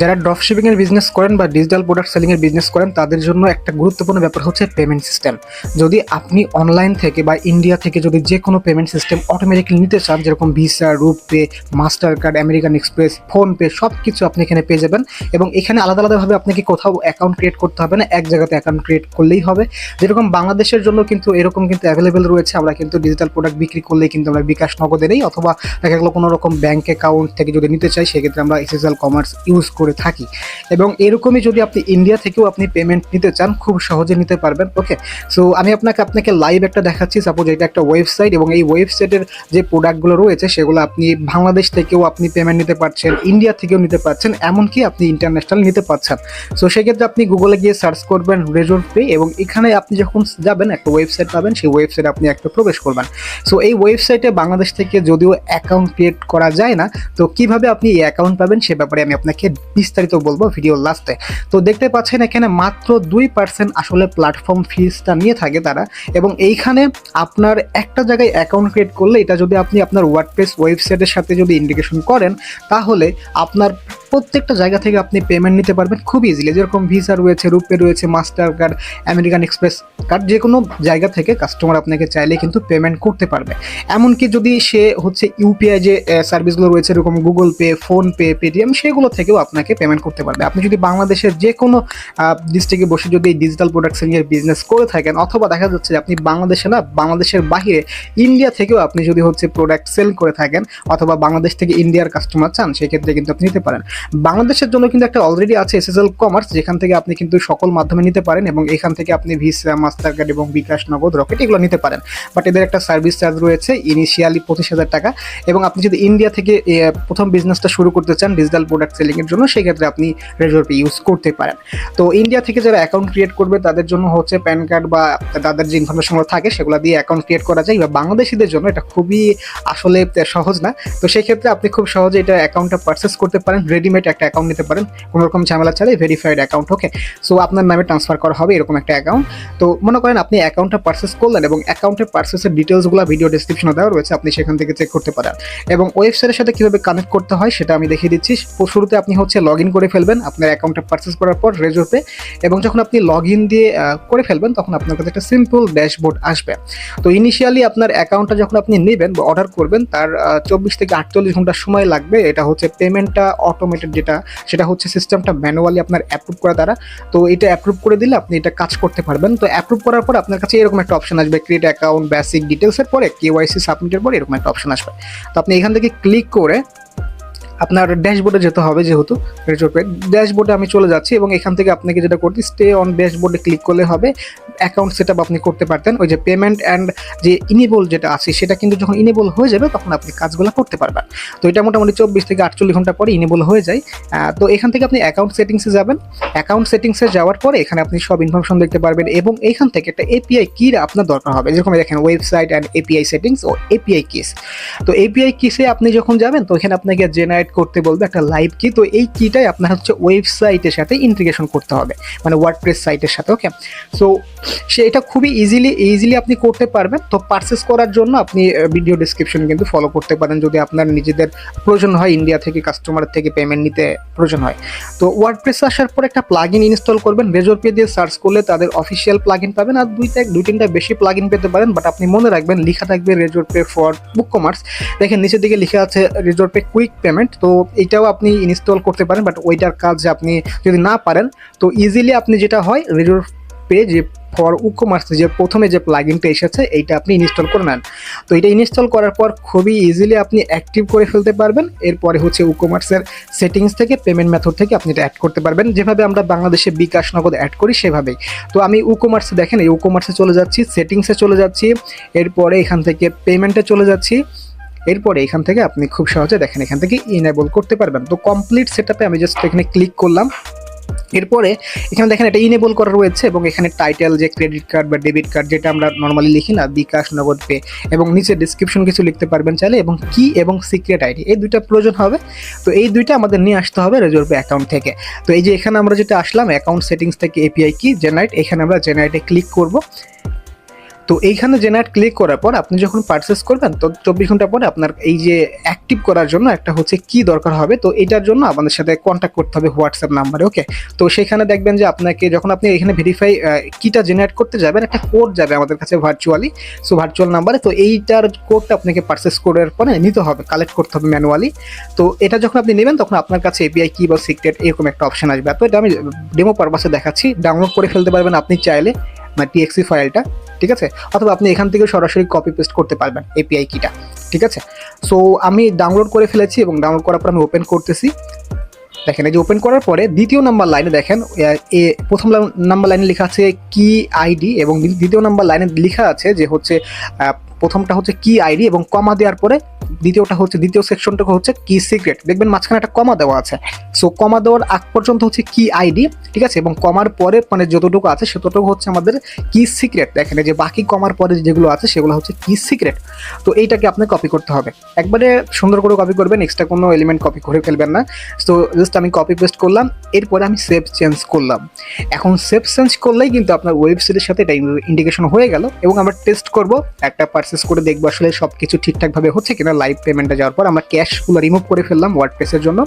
যারা drop shipping এর business করেন বা ডিজিটাল প্রোডাক্ট সেলিং এর বিজনেস করেন, তাদের জন্য একটা গুরুত্বপূর্ণ ব্যাপার হচ্ছে পেমেন্ট সিস্টেম যদি আপনি অনলাইন থেকে বা ইন্ডিয়া থেকে যদি যে কোনো পেমেন্ট সিস্টেম অটোমেটিকলি নিতে চান, যেরকম Visa RuPay Mastercard American Express PhonePe সব কিছু আপনি এখানে পেয়ে যাবেন এবং এখানে আলাদা আলাদাভাবে আপনাকে কোথাও অ্যাকাউন্ট ক্রিয়েট করতে হবে না, এক জায়গাতে অ্যাকাউন্ট ক্রিয়েট করলেই হবে। যেরকম বাংলাদেশের জন্য কিন্তু এরকম কিন্তু অ্যাভেলেবেল রয়েছে, আমরা কিন্তু ডিজিটাল প্রোডাক্ট বিক্রি করলেই কিন্তু আমরা বিকাশ নগদে নেই, অথবা দেখা গেলো কোনো রকম ব্যাঙ্ক অ্যাকাউন্ট থেকে যদি নিতে চাই, সেক্ষেত্রে আমরা এসএসএল কমার্স ইউজ করে। থাকি। এবং এরকমই যদি আপনি ইন্ডিয়া থেকেও আপনি পেমেন্ট নিতে চান, খুব সহজে নিতে পারবেন। ওকে সো আমি আপনাকে আপনাকে লাইভ একটা দেখাচ্ছি। সাপোজ এটা একটা ওয়েবসাইট এবং এই ওয়েবসাইটের যে প্রোডাক্টগুলো রয়েছে, সেগুলো আপনি বাংলাদেশ থেকেও আপনি পেমেন্ট নিতে পারছেন ইন্ডিয়া থেকেও নিতে পারছেন, এমনকি আপনি ইন্টারন্যাশনাল নিতে পারছেন। সো সেক্ষেত্রে আপনি গুগলে গিয়ে সার্চ করবেন রেজোর পে এবং এখানে আপনি যখন যাবেন, একটা ওয়েবসাইট পাবেন, সেই ওয়েবসাইটে আপনি একটা প্রবেশ করবেন। সো এই ওয়েবসাইটে বাংলাদেশ থেকে যদিও অ্যাকাউন্ট ক্রিয়েট করা যায় না, তো কীভাবে আপনি এই অ্যাকাউন্ট পাবেন, সে ব্যাপারে আমি আপনাকে বিস্তারিত বলব ভিডিও লাস্টে তো দেখতে পাচ্ছেন এখানে মাত্র দুই পার্সেন্ট আসলে প্ল্যাটফর্ম ফিজটা নিয়ে থাকে তারা। এবং এইখানে আপনার একটা জায়গায় অ্যাকাউন্ট ক্রিয়েট করলে এটা যদি আপনি আপনার ওয়ার্ডপ্রেস ওয়েবসাইটের সাথে যদি ইন্ডিকেশন করেন, তাহলে আপনার প্রত্যেকটা জায়গা থেকে আপনি পেমেন্ট নিতে পারবেন খুব ইজিলি যেরকম ভিসা রয়েছে রুপে রয়েছে Mastercard American Express card যে কোনো জায়গা থেকে কাস্টমার আপনাকে চাইলে কিন্তু পেমেন্ট করতে পারবে। এমনকি যদি সে হচ্ছে ইউপিআই যে সার্ভিসগুলো রয়েছে, এরকম গুগল পে ফোনপে পেটিএম সেগুলো থেকেও আপনাকে পেমেন্ট করতে পারবে। আপনি যদি বাংলাদেশের যে কোনো ডিস্ট্রিক্টে বসে যদি ডিজিটাল প্রোডাক্ট সেলিংয়ের বিজনেস করে থাকেন, অথবা দেখা যাচ্ছে যে আপনি বাংলাদেশে না, বাংলাদেশের বাইরে ইন্ডিয়া থেকেও আপনি যদি হচ্ছে প্রোডাক্ট সেল করে থাকেন, অথবা বাংলাদেশ থেকে ইন্ডিয়ার কাস্টমার চান, সেক্ষেত্রে কিন্তু আপনি নিতে পারেন। বাংলাদেশের জন্য কিন্তু একটা অলরেডি আছে এসএসএল কমার্স যেখান থেকে আপনি কিন্তু সকল মাধ্যমে নিতে পারেন এবং এখান থেকে আপনি ভিসা মাস্টার কার্ড এবং বিকাশ নগদ রকেট এগুলো নিতে পারেন। বাট এদের একটা সার্ভিস চার্জ রয়েছে ইনিশিয়ালি পঁচিশ হাজার টাকা এবং আপনি যদি ইন্ডিয়া থেকে প্রথম বিজনেসটা শুরু করতে চান ডিজিটাল প্রোডাক্ট সেলিংয়ের জন্য, সেক্ষেত্রে আপনি রেজোরপে ইউজ করতে পারেন। তো ইন্ডিয়া থেকে যারা অ্যাকাউন্ট ক্রিয়েট করবে, তাদের জন্য হচ্ছে প্যান কার্ড বা তাদের যে ইনফরমেশনগুলো থাকে, সেগুলো দিয়ে অ্যাকাউন্ট ক্রিয়েট করা যায়। বা বাংলাদেশিদের জন্য এটা খুবই আসলে সহজ না। তো সেক্ষেত্রে আপনি খুব সহজে এটা অ্যাকাউন্টটা পারচেস করতে পারেন রেডিমেড একটা অ্যাকাউন্ট নিতে পারেন। কোনো রকম ঝামেলা ছাড়াই ভেরিফাইড অ্যাকাউন্ট ওকে সো আপনার নামে ট্রান্সফার করা হবে এরকম একটা অ্যাকাউন্ট তো, মনে করেন আপনি অ্যাকাউন্টটা পারচেস করলেন এবং অ্যাকাউন্টের পারচেসের ডিটেলসগুলো ভিডিও ডিসক্রিপশনে দেওয়া রয়েছে, আপনি সেখান থেকে চেক করতে পারেন। এবং ওয়েবসাইটের সাথে কীভাবে কানেক্ট করতে হয় সেটা আমি দেখিয়ে দিচ্ছি। শুরুতে আপনি হচ্ছে লগ ইন করে ফেলবেন আপনার অ্যাকাউন্টটা পারচেস করার পর রেজোপে এবং যখন আপনি লগ ইন দিয়ে করে ফেলবেন তখন আপনার কাছে একটা সিম্পল ড্যাশবোর্ড আসবে। তো ইনিশিয়ালি আপনার অ্যাকাউন্টটা যখন আপনি নেবেন বা অর্ডার করবেন, তার চব্বিশ থেকে আটচল্লিশ ঘণ্টা সময় লাগবে। এটা হচ্ছে পেমেন্টটা অটোমেটেড যেটা, সেটা হচ্ছে সিস্টেমটা ম্যানুয়ালি আপনার অ্যাপ্রুভ করা দ্বারা। তো এটা অ্যাপ্রুভ করে দিলে আপনি এটা কাজ করতে পারবেন। তো অ্যাপ্রুভ করার পর আপনার কাছে এরকম একটা অপশন আসবে। ক্রিয়েট অ্যাকাউন্ট বেসিক ডিটেলসের পরে কেওয়াইসি সাবমিটের পরে এরকম একটা অপশন আসবে। তো আপনি এখান থেকে ক্লিক করে আপনার ড্যাশবোর্ডে যেতে হবে যেহেতু রেজোপে ড্যাশবোর্ডে আমি চলে যাচ্ছি এবং এখান থেকে আপনাকে যেটা করতে স্টে অন ড্যাশবোর্ডে ক্লিক করলে হবে। অ্যাকাউন্ট সেট আপনি করতে পারতেন। ওই যে পেমেন্ট অ্যান্ড যে ইনেবল যেটা আছে, সেটা কিন্তু যখন ইনেবল হয়ে যাবে, তখন আপনি কাজগুলো করতে পারবেন। তো এটা মোটামুটি চব্বিশ থেকে আটচল্লিশ ঘণ্টা পরে ইনেবল হয়ে যায়। তো এখান থেকে আপনি অ্যাকাউন্ট সেটিংসে যাবেন। অ্যাকাউন্ট সেটিংসে যাওয়ার পরে এখানে আপনি সব ইনফরমেশন দেখতে পারবেন এবং এইখান থেকে একটা এপিআই কির আপনার দরকার হবে। যেরকম দেখেন ওয়েবসাইট অ্যান্ড এপিআই সেটিংস ও এপিআই কিস তো এপিআই কিসে আপনি যখন যাবেন, তো এখানে আপনাকে জেনারেট করতে বলবে একটা লাইভ কি তো এই কিটাই আপনার হচ্ছে ওয়েবসাইটের সাথে ইন্টিগ্রেশন করতে হবে মানে ওয়ার্ডপ্রেস সাইটের সাথে ওকে সো সে এটা খুবই ইজিলি ইজিলি আপনি করতে পারবেন, তো পারচেস করার জন্য আপনি ভিডিও ডিসক্রিপশন কিন্তু ফলো করতে পারেন যদি আপনার নিজেদের প্রয়োজন হয় ইন্ডিয়া থেকে কাস্টমার থেকে পেমেন্ট নিতে প্রয়োজন হয়। তো ওয়ার্ডপ্রেস আসার পর একটা প্লাগ ইন ইনস্টল করবেন রেজোর পে দিয়ে সার্চ করলে তাদের অফিসিয়াল প্লাগ ইন পাবেন, আর দুইটা, দুই তিনটা বেশি প্লাগ ইন পেতে পারেন বাট আপনি মনে রাখবেন, লেখা থাকবে Razorpay for WooCommerce দেখেন নিচের দিকে লেখা আছে রিজোর পে কুইক পেমেন্ট তো এটাও আপনি ইনস্টল করতে পারেন বাট ওইটার কাজ আপনি যদি না পারেন, তো ইজিলি আপনি যেটা হয় রিজোর পে যে ফর উকমার্স যে প্রথমে যে প্লাগিনটা এসেছে, এইটা আপনি ইনস্টল করে নেন। তো এটা ইনস্টল করার পর খুবই ইজিলি আপনি অ্যাক্টিভ করে ফেলতে পারবেন। এরপরে হচ্ছে উকমার্সের সেটিংস থেকে পেমেন্ট মেথড থেকে আপনি এটা অ্যাড করতে পারবেন। যেভাবে আমরা বাংলাদেশে বিকাশ নগদ অ্যাড করি, সেভাবেই। তো আমি উকমার্সে দেখেন, এই উকমার্সে চলে যাচ্ছি সেটিংসে চলে যাচ্ছি, এরপরে এখান থেকে পেমেন্টে চলে যাচ্ছি। এরপরে এখান থেকে আপনি খুব সহজে দেখেন, এখান থেকে ইনেবল করতে পারবেন। তো কমপ্লিট সেটআপে আমি জাস্ট এখানে ক্লিক করলাম। এরপরে এখানে দেখেন এটা ইনেবল করা রয়েছে এবং এখানে টাইটেল যে ক্রেডিট কার্ড বা ডেবিট কার্ড যেটা আমরা নর্মালি লিখি না, বিকাশ, নগদ পে এবং নিচে ডিসক্রিপশন কিছু লিখতে পারবেন চাইলে এবং কি এবং সিক্রেট আইডি এই দুইটা প্রয়োজন হবে। তো এই দুইটা আমাদের নিয়ে আসতে হবে রেজোর পে অ্যাকাউন্ট থেকে। তো এই যে এখানে আমরা যেটা আসলাম অ্যাকাউন্ট সেটিংস থেকে এপিআই কি জেনারেট এখানে আমরা জেনারেটে ক্লিক করব। তো এইখানে জেনারেট ক্লিক করার পর আপনি যখন পারচেস করবেন, তো চব্বিশ ঘণ্টা পরে আপনার এই যে অ্যাক্টিভ করার জন্য একটা হচ্ছে কি দরকার হবে, তো এটার জন্য আমাদের সাথে কন্ট্যাক্ট করতে হবে হোয়াটসঅ্যাপ নাম্বারে ওকে তো সেখানে দেখবেন যে আপনাকে, যখন আপনি এখানে ভেরিফাই কিটা জেনারেট করতে যাবেন, একটা কোড যাবে আমাদের কাছে ভার্চুয়ালি সো ভার্চুয়াল নাম্বারে তো এইটার কোডটা আপনাকে পারচেস করার পরে নিতে হবে কালেক্ট করতে হবে ম্যানুয়ালি তো এটা যখন আপনি নেবেন, তখন আপনার কাছে এপিআই কি বা সিক্রেট এরকম একটা অপশন আসবে। তো এটা আমি ডেমো পারপাসে দেখাচ্ছি। ডাউনলোড করে ফেলতে পারবেন আপনি চাইলে। মানে টিএক্সি ফাইলটা, ঠিক আছে? অথবা আপনি এখান থেকে সরাসরি কপি পেস্ট করতে পারবেন এপিআই কিটা ঠিক আছে? সো আমি ডাউনলোড করে ফেলেছি এবং ডাউনলোড করার পর আমি ওপেন করতেছি। দেখেন, এই যে ওপেন করার পরে দ্বিতীয় নাম্বার লাইনে দেখেন, এ প্রথম নাম্বার লাইনে লেখা আছে কি আইডি এবং দ্বিতীয় নাম্বার লাইনে লেখা আছে যে হচ্ছে প্রথমটা হচ্ছে কি আইডি এবং কমা দেওয়ার পরে দ্বিতীয়টা হচ্ছে, দ্বিতীয় সেকশনটা হচ্ছে কি সিক্রেট দেখবেন মাঝখানে একটা কমা দেওয়া আছে। সো কমা দেওয়ার আগ পর্যন্ত হচ্ছে কি আইডি ঠিক আছে? এবং কমার পরে মানে যতটুকু আছে, সেতটুকু হচ্ছে আমাদের কি সিক্রেট দেখেন যে বাকি কমার পরে যেগুলো আছে, সেগুলো হচ্ছে কি সিক্রেট তো এইটাকে আপনাকে কপি করতে হবে। একবারে সুন্দর করে কপি করবেন এক্সট্রা কোনো এলিমেন্ট কপি করে ফেলবেন না। তো জাস্ট আমি কপি পেস্ট করলাম, এরপরে আমি সেভ চেঞ্জ করলাম। এখন সেভ চেঞ্জ করলেই কিন্তু আপনার ওয়েবসাইটের সাথে এটা ইন্ডিকেশন হয়ে গেল, এবং আমরা টেস্ট করব, একটা পারচেস করে দেখব আসলে সব কিছু ঠিকঠাকভাবে হচ্ছে কিনা। লাইভ পেমেন্টে যাওয়ার পর আমরা ক্যাশগুলো রিমুভ করে ফেললাম ওয়ার্ডপ্রেসের জন্য।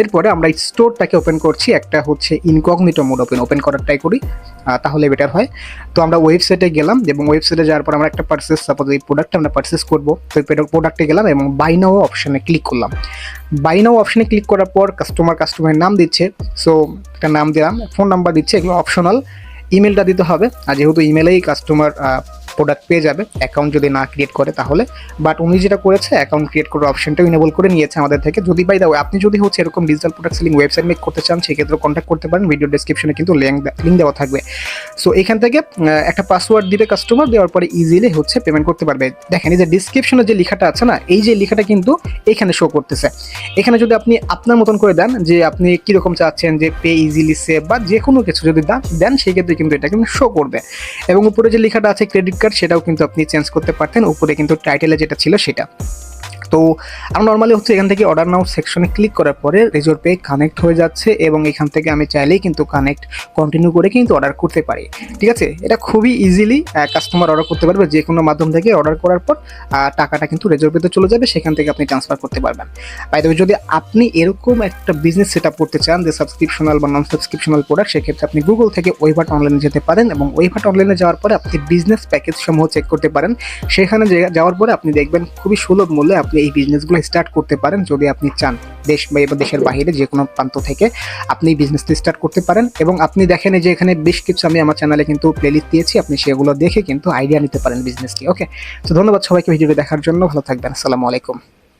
এরপরে আমরা স্টোরটাকে ওপেন করছি, একটা হচ্ছে ইনকগনিটো মোড ওপেন ওপেন করার ট্রাই করি তাহলে বেটার হয়। তো আমরা ওয়েবসাইটে গেলাম এবং ওয়েবসাইটে যাওয়ার পর আমরা একটা পারচেস সাপোজ এই প্রোডাক্ট আমরা পারচেস করব, তো এই প্রোডাক্টে গেলাম এবং বাই নাও অপশানে ক্লিক করলাম। বাই নাও অপশানে ক্লিক করার পর কাস্টমার কাস্টমারের নাম দিচ্ছে সো একটা নাম দিলাম ফোন নাম্বার দিচ্ছে, এগুলো অপশনাল ইমেলটা দিতে হবে, আর যেহেতু ইমেলেই কাস্টমার প্রোডাক্ট পেয়ে যাবে অ্যাকাউন্ট যদি না ক্রিয়েট করে তাহলে। বাট উনি যেটা করেছে অ্যাকাউন্ট ক্রিয়েট করার অপশনটা ইনেবল করে নিয়েছে আমাদের থেকে। যদি বাই দাও আপনি যদি হচ্ছে এরকম digital product selling website make করতে চান, সেক্ষেত্রে কন্ট্যাক্ট করতে পারেন ভিডিও ডেসক্রিপশনে কিন্তু লিঙ্ক লিঙ্ক দেওয়া থাকবে। সো এখান থেকে একটা পাসওয়ার্ড দিবে কাস্টমার দেওয়ার পরে ইজিলি হচ্ছে পেমেন্ট করতে পারবে। দেখেন, এই যে ডিসক্রিপশনে যে লেখাটা আছে না, এই যে লেখাটা কিন্তু এখানে শো করতেছে। এখানে যদি আপনি আপনার মতন করে দেন, যে আপনি কীরকম চাচ্ছেন, যে পে ইজিলি সেভ বা যে কোনো কিছু যদি দেন সেই ক্ষেত্রে কিন্তু এটা কিন্তু শো করবে। এবং উপরে যে লেখাটা আছে ক্রেডিট কার্ড সেটাও কিন্তু আপনি চেঞ্জ করতে পারতেন। উপরে কিন্তু টাইটেলে যেটা ছিল সেটা। তো আমরা নর্মালি হচ্ছে এখান থেকে অর্ডার নাও সেকশনে ক্লিক করার পরে রেজোর পে কানেক্ট হয়ে যাচ্ছে এবং এখান থেকে আমি চাইলেই কিন্তু কানেক্ট কন্টিনিউ করে কিন্তু অর্ডার করতে পারি। ঠিক আছে? এটা খুবই ইজিলি কাস্টমার অর্ডার করতে পারবে যে কোনো মাধ্যম থেকে অর্ডার করার পর টাকাটা কিন্তু রেজোর পেতে চলে যাবে, সেখান থেকে আপনি ট্রান্সফার করতে পারবেন। বাই যদি আপনি এরকম একটা বিজনেস সেট আপ করতে চান যে সাবস্ক্রিপশনাল বা নন সাবস্ক্রিপশনাল প্রোডাক্ট সেক্ষেত্রে আপনি গুগল থেকে ওয়েভাট অনলাইনে যেতে পারেন এবং ওয়েভাট অনলাইনে যাওয়ার পরে আপনি বিজনেস প্যাকেজ সমূহ চেক করতে পারেন। সেখানে যাওয়ার পরে আপনি দেখবেন খুবই সুলভ মূল্যে আপনি এই বিজনেসগুলো স্টার্ট করতে পারেন যদি আপনি চান দেশ বা দেশের বাহিরে যে কোনো প্রান্ত থেকে। আপনি বিজনেসটি স্টার্ট করতে পারেন এবং আপনি দেখেন যে এখানে বেশ কিছু আমি আমার চ্যানেলে কিন্তু প্লেলিস্ট দিয়েছি, আপনি সেগুলো দেখে কিন্তু আইডিয়া নিতে পারেন বিজনেসটি ওকে তো ধন্যবাদ সবাইকে ভিডিওটি দেখার জন্য, ভালো থাকবেন, আসসালামু আলাইকুম।